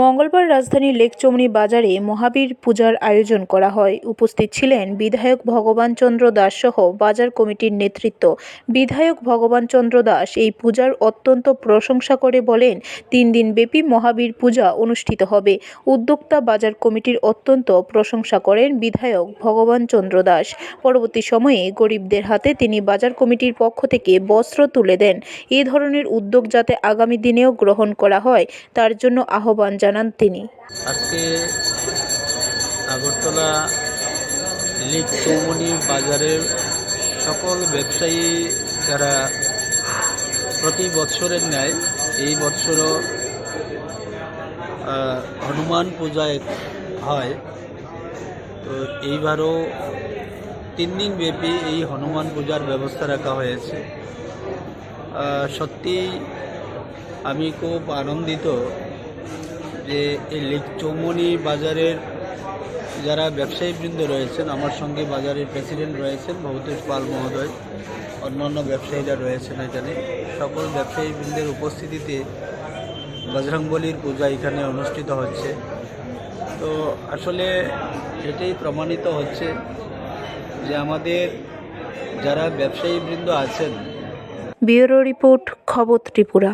মঙ্গলবার রাজধানীর লেকচমনি বাজারে মহাবীর পূজার আয়োজন করা হয়। উপস্থিত ছিলেন বিধায়ক ভগবান চন্দ্র দাস সহ বাজার কমিটির নেতৃত্ব। বিধায়ক ভগবান চন্দ্র দাস এই পূজার অত্যন্ত প্রশংসা করে বলেন, তিন দিন ব্যাপী মহাবীর পূজা অনুষ্ঠিত হবে। উদ্যোক্তা বাজার কমিটির অত্যন্ত প্রশংসা করেন বিধায়ক ভগবান চন্দ্র দাস। পরবর্তী সময়ে গরিবদের হাতে তিনি বাজার কমিটির পক্ষ থেকে বস্ত্র তুলে দেন। এই ধরনের উদ্যোগ যাতে আগামী দিনেও গ্রহণ করা হয়, তার জন্য আহ্বান জানান তিনি। আজকে আগরতলা লিক চৌমনি বাজারের সকল ব্যবসায়ী যারা প্রতি বৎসরের ন্যায় এই বৎসরও হনুমান পূজায় হয়, তো এইবারও তিন দিন ব্যাপী এই হনুমান পূজার ব্যবস্থা রাখা হয়েছে। সত্যি আমি খুব আনন্দিত যে এই লেক চৌমনি বাজারের যারা ব্যবসায়ীবৃন্দ রয়েছেন, আমার সঙ্গে বাজারের প্রেসিডেন্ট রয়েছেন ভবতোষ পাল মহোদয়, অন্যান্য ব্যবসায়ীরা রয়েছেন এখানে। সকল ব্যবসায়ীবৃন্দের উপস্থিতিতে বজরংবলির পূজা এখানে অনুষ্ঠিত হচ্ছে। তো আসলে এটাই প্রমাণিত হচ্ছে যে আমাদের যারা ব্যবসায়ীবৃন্দ আছেন, ব্যুরো রিপোর্ট খবর ত্রিপুরা।